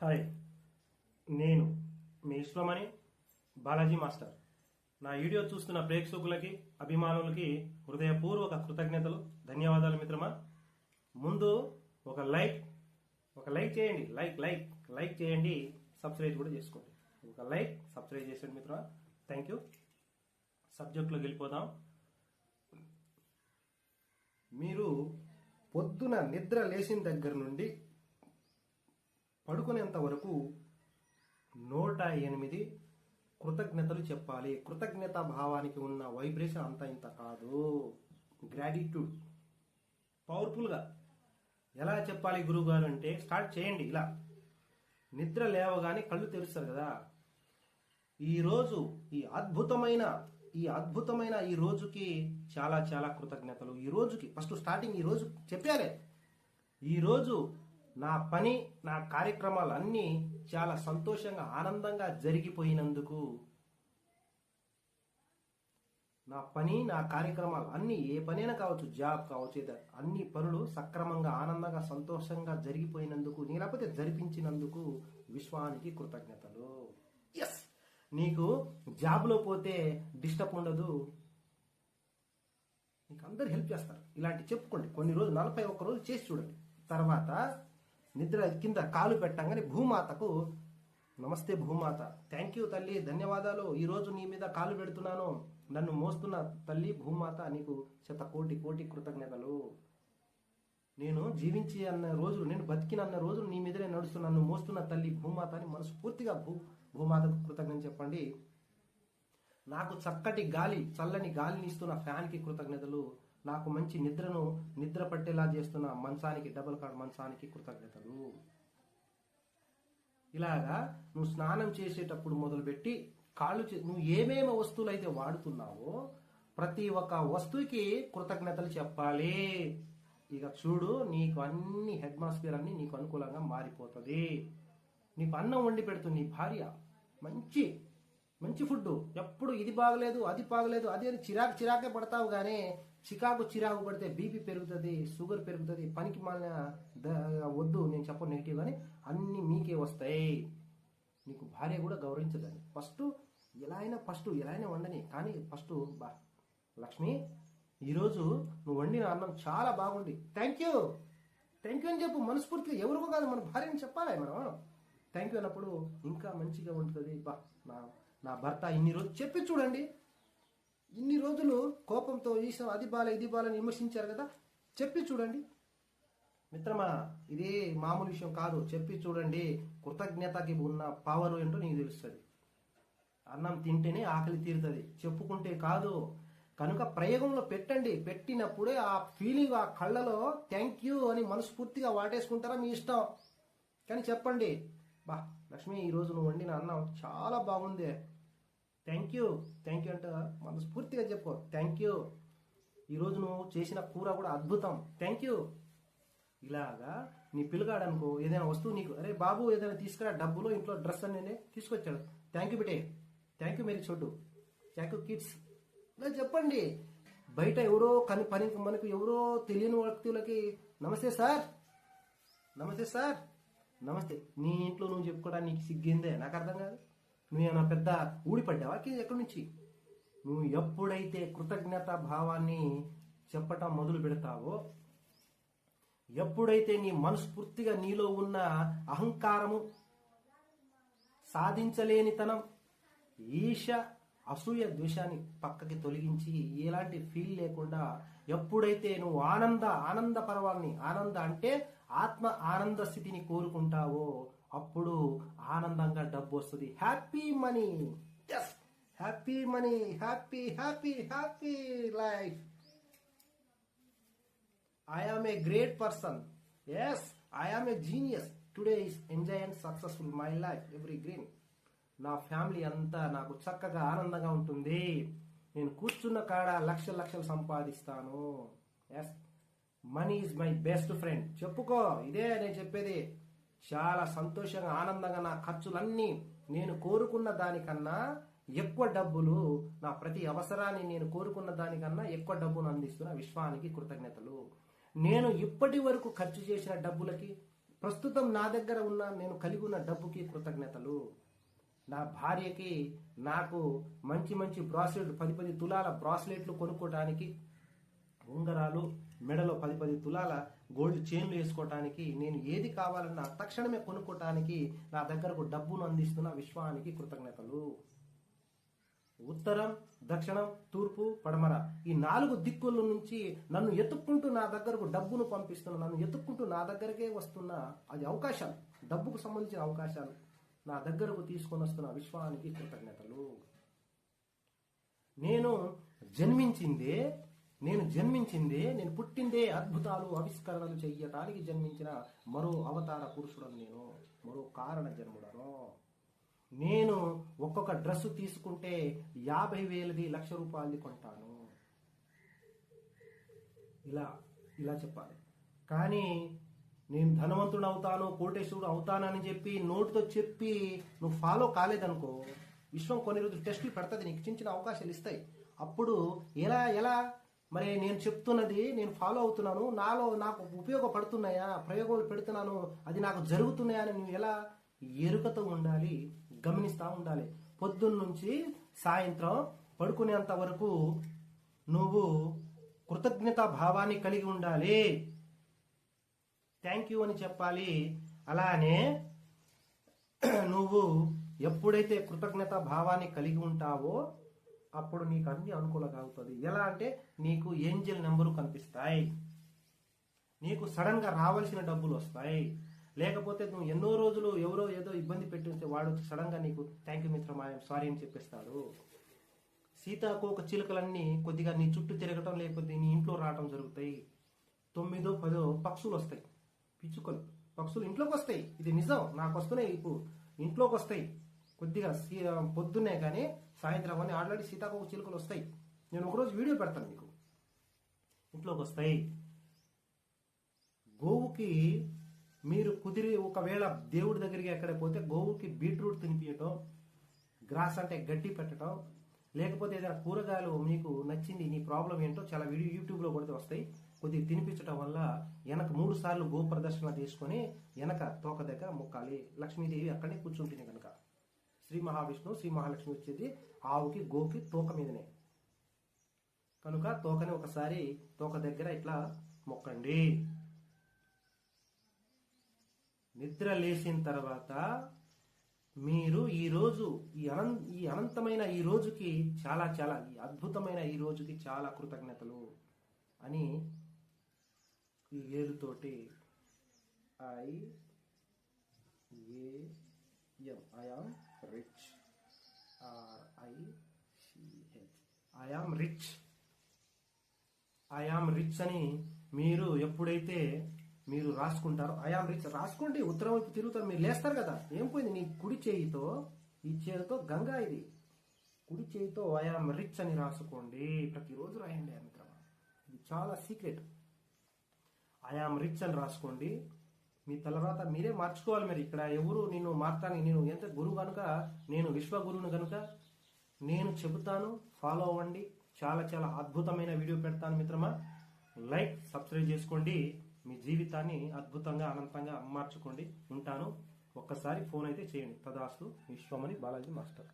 Hi నేను మీ Vishwamani Balaji master. నా వీడియో చూస్తున్న ప్రేక్షకులకి అభిమానులకి హృదయపూర్వక కృతజ్ఞతలు ధన్యవాదాలు మిత్రమా? ముందు ఒక లైక్ ఒక లైక్ చేయండి. లైక్ లైక్ లైక్ చేయండి. సబ్స్క్రైబ్ కూడా చేసుకోండి. ఒక లైక్ సబ్స్క్రైబ్ చేసేయండి మిత్రమా? థ్యాంక్ యూ సబ్జెక్టులోకి వెళ్ళిపోదాం. మీరు పొద్దున నిద్ర లేచిన దగ్గర నుండి పడుకునేంత వరకు నూట ఎనిమిది కృతజ్ఞతలు చెప్పాలి. కృతజ్ఞత భావానికి ఉన్న వైబ్రేషన్ అంత ఇంత కాదు. గ్రాటిట్యూడ్. పవర్ఫుల్గా. ఎలా చెప్పాలి గురువుగారు అంటే స్టార్ట్ చేయండి ఇలా. నిద్ర లేవగానే కళ్ళు తెరుస్తారు కదా. ఈరోజు ఈ అద్భుతమైన ఈ అద్భుతమైన ఈ రోజుకి చాలా చాలా కృతజ్ఞతలు. ఈ రోజుకి ఫస్ట్ స్టార్టింగ్ ఈ రోజు చెప్పారే. ఈరోజు నా పని నా కార్యక్రమాలు అన్నీ చాలా సంతోషంగా ఆనందంగా జరిగిపోయినందుకు నా పని నా కార్యక్రమాలు అన్ని ఏ పనైనా కావచ్చు జాబ్ కావచ్చు అన్ని పనులు సక్రమంగా ఆనందంగా సంతోషంగా జరిగిపోయినందుకు నీ లేకపోతే జరిపించినందుకు విశ్వానికి కృతజ్ఞతలు. ఎస్ నీకు జాబ్లో పోతే డిస్టర్బ్ ఉండదు. నీకు అందరు హెల్ప్ చేస్తారు. ఇలాంటి చెప్పుకోండి. కొన్ని రోజులు నలభై ఒక్క రోజు చేసి చూడండి. తర్వాత నిద్ర కింద కాలు పెట్టంగానే భూమాతకు నమస్తే భూమాత థ్యాంక్ యూ తల్లి ధన్యవాదాలు. ఈరోజు నీ మీద కాలు పెడుతున్నాను. నన్ను మోస్తున్న తల్లి భూమాత నీకు శత కోటి కోటి కృతజ్ఞతలు. నేను జీవించి అన్న రోజులు నేను బతికిన అన్న రోజులు నీ మీదనే నడుస్తున్నా నన్ను మోస్తున్న తల్లి భూమాత అని మనస్ఫూర్తిగా భూ భూమాతకు కృతజ్ఞత చెప్పండి. నాకు చక్కటి గాలి చల్లని గాలిని ఇస్తున్న ఫ్యాన్కి కృతజ్ఞతలు. నాకు మంచి నిద్రను నిద్ర పట్టేలా చేస్తున్న మంచానికి డబుల్ కార్డ్ మంచానికి కృతజ్ఞతలు. ఇలాగా నువ్వు స్నానం చేసేటప్పుడు మొదలుపెట్టి కాళ్ళు చే- నువ్వు ఏమేమి వస్తువులు అయితే వాడుతున్నావో ప్రతి ఒక్క వస్తువుకి కృతజ్ఞతలు చెప్పాలి. ఇక చూడు నీకు అన్ని అట్మాస్ఫియర్ అన్ని నీకు అనుకూలంగా మారిపోతుంది. నీకు అన్నం వండి పెడుతుంది నీ భార్య మంచి మంచి ఫుడ్ ఎప్పుడు ఇది బాగలేదు అది బాగలేదు అది అని చిరాకు చిరాకే పడతావు కానీ చికాకు చిరాకు పడితే బీపీ పెరుగుతుంది షుగర్ పెరుగుతుంది పనికి మాలిన ద- వద్దు నేను చెప్పను నెగిటివ్ కానీ అన్నీ మీకే వస్తాయి. నీకు భార్య కూడా గౌరవించదని. ఫస్ట్ ఎలా అయినా ఫస్ట్ ఎలా అయినా వండని. కానీ ఫస్ట్ బా లక్ష్మి ఈరోజు నువ్వు వండిన అన్నం చాలా బాగుంది. థ్యాంక్ యూ థ్యాంక్ యూ అని చెప్పు మనస్ఫూర్తిగా ఎవరికో కాదు మన భార్యని చెప్పాలి మనం. థ్యాంక్ యూ అన్నప్పుడు ఇంకా మంచిగా ఉంటుంది. బా నా నా భర్త ఇన్ని రోజులు చెప్పి చూడండి. ఇన్ని రోజులు కోపంతో ఈశ్వరం అది బాల ఇది బాలని విమర్శించారు కదా? చెప్పి చూడండి. మిత్రమా ఇది మామూలు విషయం కాదు. చెప్పి చూడండి. కృతజ్ఞతకి ఉన్న పవర్ ఏంటో నీకు తెలుస్తుంది. అన్నం తింటేనే ఆకలి తీరుతుంది. చెప్పుకుంటే కాదు. కనుక ప్రయోగంలో పెట్టండి. పెట్టినప్పుడే ఆ ఫీలింగ్ ఆ కళ్ళలో థ్యాంక్ యూ అని మనస్ఫూర్తిగా వాటేసుకుంటారా మీ ఇష్టం? కానీ చెప్పండి. బా లక్ష్మి ఈరోజు నువ్వు వండిన అన్నం చాలా బాగుంది. థ్యాంక్ యూ థ్యాంక్ యూ అంటే మనస్ఫూర్తిగా చెప్పు. Thank you. ఈరోజు నువ్వు చేసిన కూర కూడా అద్భుతం. Thank you. ఇలాగా నీ పిల్లగాడు అనుకో ఏదైనా వస్తువు నీకు అరే బాబు ఏదైనా తీసుకురా డబ్బులో ఇంట్లో డ్రెస్ అనేది తీసుకొచ్చాడు. థ్యాంక్ యూ బిటే. థ్యాంక్ యూ మేరీ చోటు. Thank you kids. ఇలా చెప్పండి. బయట ఎవరో కని పని మనకు ఎవరో తెలియని వ్యక్తులకి నమస్తే సార్. నమస్తే సార్. నమస్తే. నీ ఇంట్లో నువ్వు చెప్పుకోవడానికి నీకు సిగ్గిందే నాకు అర్థం కాదు. నువ్వేమైనా పెద్ద ఊడిపడ్డావా ఎక్కడి నుంచి? నువ్వు ఎప్పుడైతే కృతజ్ఞత భావాన్ని చెప్పటం మొదలు పెడతావో ఎప్పుడైతే నీ మనస్ఫూర్తిగా నీలో ఉన్న అహంకారము సాధించలేనితనం ఈశ అసూయ ద్వేషాన్ని పక్కకి తొలగించి ఎలాంటి ఫీల్ లేకుండా ఎప్పుడైతే నువ్వు ఆనంద ఆనంద పర్వాలని ఆనంద అంటే ఆత్మ ఆనంద స్థితిని కోరుకుంటావో అప్పుడు ఆనందంగా డబ్బు వస్తుంది. Happy money. Yes happy money. Happy happy happy life. I am a great person. Yes, I am a genius. Today is enjoy and successful my life. Every green. నా ఫ్యామిలీ అంతా నాకు చక్కగా ఆనందంగా ఉంటుంది. నేను కూర్చున్న కాడ లక్షల లక్షలు సంపాదిస్తాను. Yes money is my best friend చెప్పుకో. ఇదే నేను చెప్పేది. చాలా సంతోషంగా ఆనందంగా నా ఖర్చులన్నీ నేను కోరుకున్న దానికన్నా ఎక్కువ డబ్బులు నా ప్రతి అవసరాన్ని నేను కోరుకున్న దానికన్నా ఎక్కువ డబ్బును అందిస్తున్న విశ్వానికి కృతజ్ఞతలు. నేను ఇప్పటి వరకు ఖర్చు చేసిన డబ్బులకి ప్రస్తుతం నా దగ్గర ఉన్న నేను కలిగి ఉన్న డబ్బుకి కృతజ్ఞతలు. నా భార్యకి నాకు మంచి మంచి బ్రాస్లెట్ పది పది తులాల బ్రాస్లెట్లు కొనుక్కోవడానికి ఉంగరాలు మెడలో పది పది తులాల గోల్డ్ చైన్లు వేసుకోవటానికి నేను ఏది కావాలన్నా తక్షణమే కొనుక్కోవటానికి నా దగ్గరకు డబ్బును అందిస్తున్న విశ్వానికి కృతజ్ఞతలు. ఉత్తరం దక్షిణం తూర్పు పడమర. ఈ నాలుగు దిక్కుల నుంచి నన్ను ఎత్తుక్కుంటూ నా దగ్గరకు డబ్బును పంపిస్తున్న నన్ను ఎత్తుక్కుంటూ నా దగ్గరకే వస్తున్న అది అవకాశాలు డబ్బుకు సంబంధించిన అవకాశాలు నా దగ్గరకు తీసుకొని వస్తున్న విశ్వానికి కృతజ్ఞతలు. నేను జన్మించిందే నేను జన్మించిందే నేను పుట్టిందే అద్భుతాలు ఆవిష్కరణలు చెయ్యటానికి జన్మించిన మరో అవతార పురుషుడను నేను మరో కారణ జన్ముడను. నేను ఒక్కొక్క డ్రెస్ తీసుకుంటే యాభై వేలది లక్ష రూపాయలది కొంటాను. ఇలా ఇలా చెప్పాలి. కానీ నేను ధనవంతుడు అవుతాను కోటేశ్వరుడు అవుతానని చెప్పి నోటితో చెప్పి నువ్వు ఫాలో కాలేదనుకో విశ్వం కొన్ని రోజులు టెస్టులు పెడుతుంది నీకు చిన్న చిన్న అవకాశాలు ఇస్తాయి. అప్పుడు ఎలా ఎలా మరి నేను చెప్తున్నది నేను ఫాలో అవుతున్నాను. నాలో నాకు ఉపయోగపడుతున్నాయా? ప్రయోగాలు పెడుతున్నాను. అది నాకు జరుగుతున్నాయా అని నువ్వు ఎలా ఎరుకతో ఉండాలి గమనిస్తూ ఉండాలి. పొద్దున్న నుంచి సాయంత్రం పడుకునేంత వరకు నువ్వు కృతజ్ఞతా భావాన్ని కలిగి ఉండాలి. థ్యాంక్ యూ అని చెప్పాలి. అలానే నువ్వు ఎప్పుడైతే కృతజ్ఞత భావాన్ని కలిగి ఉంటావో అప్పుడు నీకు అన్ని అనుకూలంగా అవుతుంది. ఎలా అంటే నీకు ఏంజల్ నెంబరు కనిపిస్తాయి. నీకు సడన్గా రావాల్సిన డబ్బులు వస్తాయి. లేకపోతే నువ్వు ఎన్నో రోజులు ఎవరో ఏదో ఇబ్బంది పెట్టి ఉంటే వాడు వచ్చి సడన్గా నీకు థ్యాంక్ యూ మిత్రం సారీ అని చెప్పేస్తాడు. సీతాకోక చిలుకలన్నీ కొద్దిగా నీ చుట్టూ తిరగటం లేకపోతే నీ ఇంట్లో రావటం జరుగుతాయి. తొమ్మిదో పదో పక్షులు వస్తాయి. పిచ్చుకలు. పక్షులు ఇంట్లోకి వస్తాయి. ఇది నిజం. నాకు వస్తున్నాయి. ఇప్పుడు ఇంట్లోకి వస్తాయి. కొద్దిగా సీ- పొద్దున్నే కానీ సాయంత్రం అని ఆల్రెడీ సీతాకోక చిలుకలు వస్తాయి. నేను ఒకరోజు వీడియో పెడతాను మీకు. ఇంట్లోకి వస్తాయి. గోవుకి మీరు కుదిరి ఒకవేళ దేవుడి దగ్గరికి ఎక్కడ పోతే గోవుకి బీట్రూట్ తినిపించటం గ్రాస్ అంటే గడ్డి పెట్టడం లేకపోతే ఏదైనా కూరగాయలు మీకు నచ్చింది నీ ప్రాబ్లం ఏంటో చాలా వీడియో యూట్యూబ్లో కొడితే వస్తాయి. కొద్దిగా తినిపించడం వల్ల వెనక మూడు సార్లు గో ప్రదర్శన తీసుకొని వెనక తోక దగ్గర మొక్కాలి. లక్ష్మీదేవి అక్కడే కూర్చుంటుంది కనుక. శ్రీ మహావిష్ణువు శ్రీ మహాలక్ష్మి వచ్చేది ఆవుకి గోకి తోక మీదనే. కనుక తోకని ఒకసారి తోక దగ్గర ఇట్లా మొక్కండి. నిద్ర లేచిన తర్వాత మీరు ఈ రోజు ఈ అనం ఈ అనంతమైన ఈ రోజుకి చాలా చాలా ఈ అద్భుతమైన ఈ రోజుకి చాలా కృతజ్ఞతలు అని ఈ ఏలుతోటి I A M I am rich R I C H I am rich I am rich అని మీరు ఎప్పుడైతే మీరు రాసుకుంటారో ఐ ఆమ్ రిచ్ రాసుకోండి ఉత్తరం వైపు తిరుగుతారు మీరు లేస్తారు కదా. ఏం పోయింది? నీ కుడి చేయితో ఈ చేతితో గంగా ఇది. కుడి చేయితో ఐ ఆమ్ రిచ్ అని రాసుకోండి. ప్రతిరోజు రాయండి ఆ మిత్రమా. ఇది చాలా సీక్రెట్ ఐ ఆమ్ రిచ్ అని రాసుకోండి. మీ తర్వాత మీరే మార్చుకోవాలి మరి ఇక్కడ. ఎవరు నేను మార్తాను నేను ఎంత గురువు కనుక నేను విశ్వగురువును కనుక నేను చెబుతాను ఫాలో అవ్వండి. చాలా చాలా అద్భుతమైన వీడియో పెడతాను మిత్రమా. లైక్ సబ్స్క్రైబ్ చేసుకోండి. మీ జీవితాన్ని అద్భుతంగా అనంతంగా మార్చుకోండి. ఉంటాను. ఒక్కసారి ఫోన్ అయితే చేయండి. తదాస్తు విశ్వమని బాలాజీ మాస్టర్.